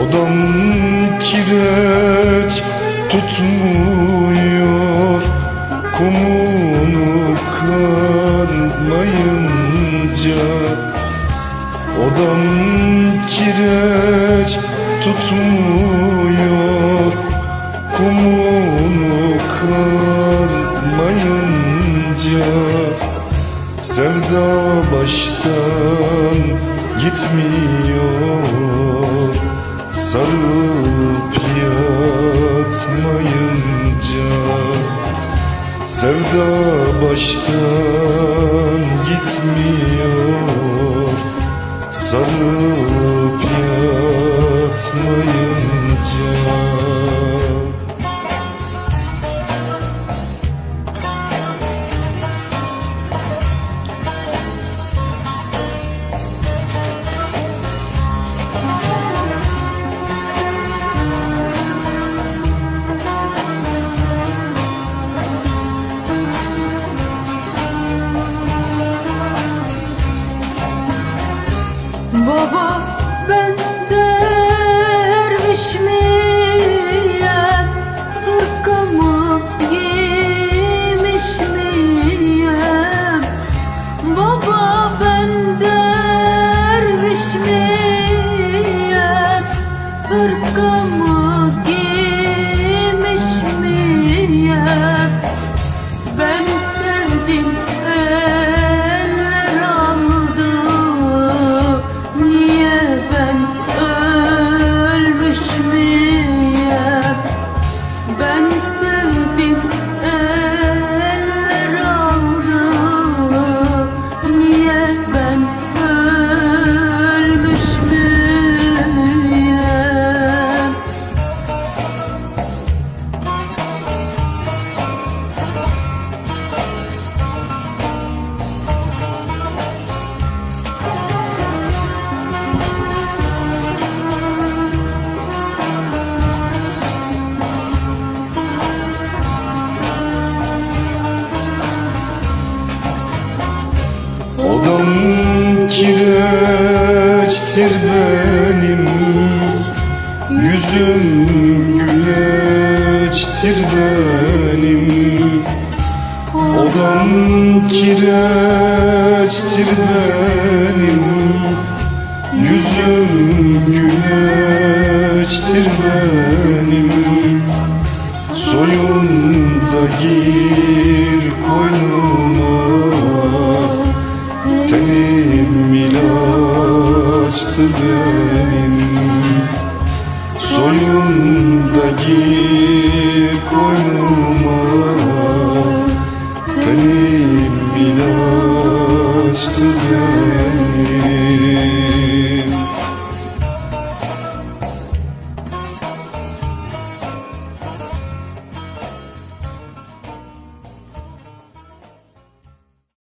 Odam kireç tutmuyor Kumunu karmayınca Odam kireç tutmuyor Kumunu karmayınca Sevda baştan gitmiyor Sarılıp yatmayınca Sevda baştan kireçtir benim Yüzüm güleçtir benim Odam kireçtir benim Yüzüm güleçtir benim Soyun da gir koynuma Tenim bastı benim. Soyumdaki koynuma. Tenim ilaçtı benim.